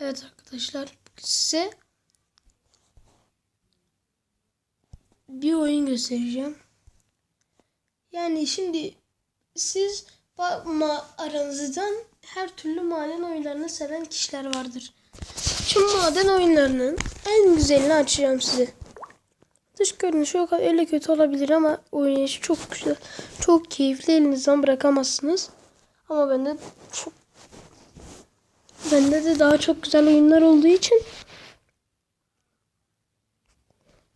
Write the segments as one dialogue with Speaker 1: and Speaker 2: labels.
Speaker 1: Evet arkadaşlar size bir oyun göstereceğim. Yani şimdi siz bakma aranızdan her türlü maden oyunlarını seven kişiler vardır. Şimdi maden oyunlarının en güzelini açacağım size. Dış görünüşü kadar öyle kötü olabilir ama oynayışı çok güzel. Çok keyifli elinizden bırakamazsınız. Ama bende çok Bende de daha çok güzel oyunlar olduğu için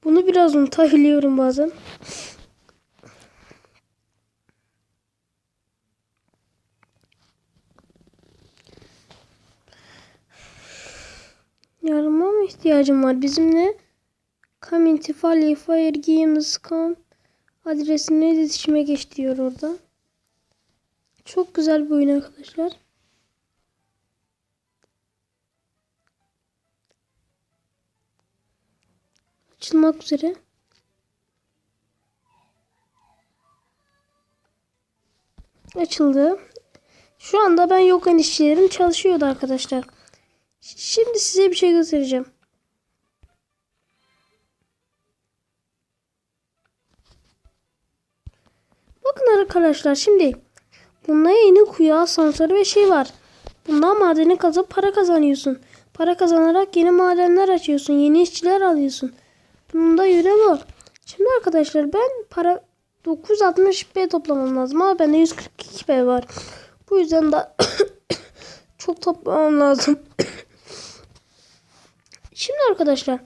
Speaker 1: bunu biraz unutabiliyorum bazen. Yardıma mı ihtiyacım var? Bizimle Community Fire Fire Games.com adresine iletişime geç diyor orada. Çok güzel bir oyun arkadaşlar. Açılmak üzere. Açıldı. Şu anda ben yokken işçilerim çalışıyordu arkadaşlar. Şimdi size bir şey göstereceğim. Bakın arkadaşlar şimdi bunda yeni kuyu asansörü ve şey var. Bundan madeni kazıp para kazanıyorsun. Para kazanarak yeni madenler açıyorsun. Yeni işçiler alıyorsun. Bunda yürü var. Şimdi arkadaşlar ben para 960 B toplamam lazım ama bende 142 B var. Bu yüzden de çok toplamam lazım. Şimdi arkadaşlar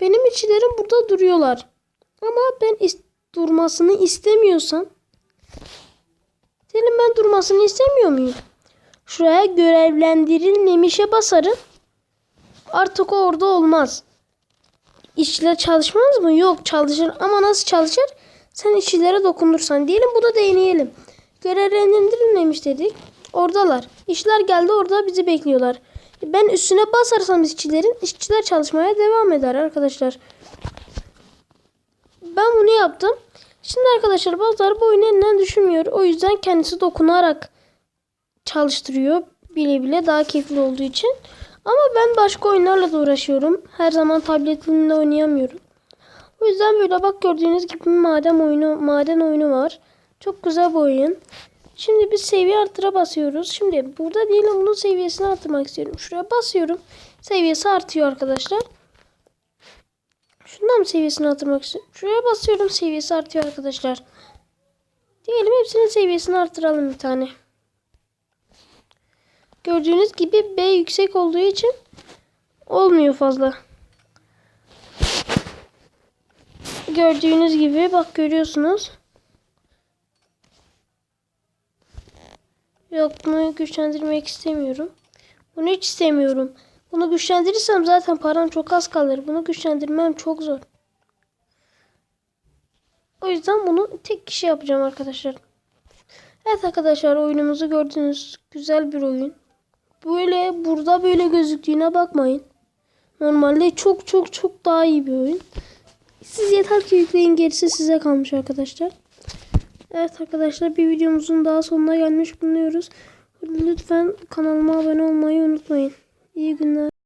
Speaker 1: benim işçilerim burada duruyorlar. Ama ben is durmasını istemiyorsam senin ben durmasını istemiyor muyum? Şuraya görevlendirilmemişe basarım. Artık orada olmaz. İşçiler çalışmaz mı? Yok çalışır ama nasıl çalışır? Sen işçilere dokunursan diyelim bu da deneyelim. Görevlendirilmemiş dedik. Oradalar. İşçiler geldi orada bizi bekliyorlar. Ben üstüne basarsam işçilerin işçiler çalışmaya devam eder arkadaşlar. Ben bunu yaptım. Şimdi arkadaşlar bazıları bu oyunu elinden düşünmüyor. O yüzden kendisi dokunarak çalıştırıyor. Bile bile daha keyifli olduğu için. Ama ben başka oyunlarla da uğraşıyorum. Her zaman tabletimle oynayamıyorum. O yüzden böyle bak gördüğünüz gibi maden oyunu, maden oyunu var. Çok güzel bir oyun. Şimdi biz seviye artıra basıyoruz. Şimdi burada diyelim bunun seviyesini artırmak istiyorum. Şuraya basıyorum. Seviyesi artıyor arkadaşlar. Şundan mı seviyesini artırmak istiyorum? Şuraya basıyorum seviyesi artıyor arkadaşlar. Diyelim hepsinin seviyesini artıralım bir tane. Gördüğünüz gibi B yüksek olduğu için olmuyor fazla. Gördüğünüz gibi bak görüyorsunuz. Yok bunu güçlendirmek istemiyorum. Bunu hiç istemiyorum. Bunu güçlendirirsem zaten param çok az kalır. Bunu güçlendirmem çok zor. O yüzden bunu tek kişi yapacağım arkadaşlar. Evet arkadaşlar oyunumuzu gördünüz. Güzel bir oyun. Böyle burada böyle gözüktüğüne bakmayın. Normalde çok çok çok daha iyi bir oyun. Siz yeter ki yükleyin gerisi size kalmış arkadaşlar. Evet arkadaşlar bir videomuzun daha sonuna gelmiş bulunuyoruz. Lütfen kanalıma abone olmayı unutmayın. İyi günler.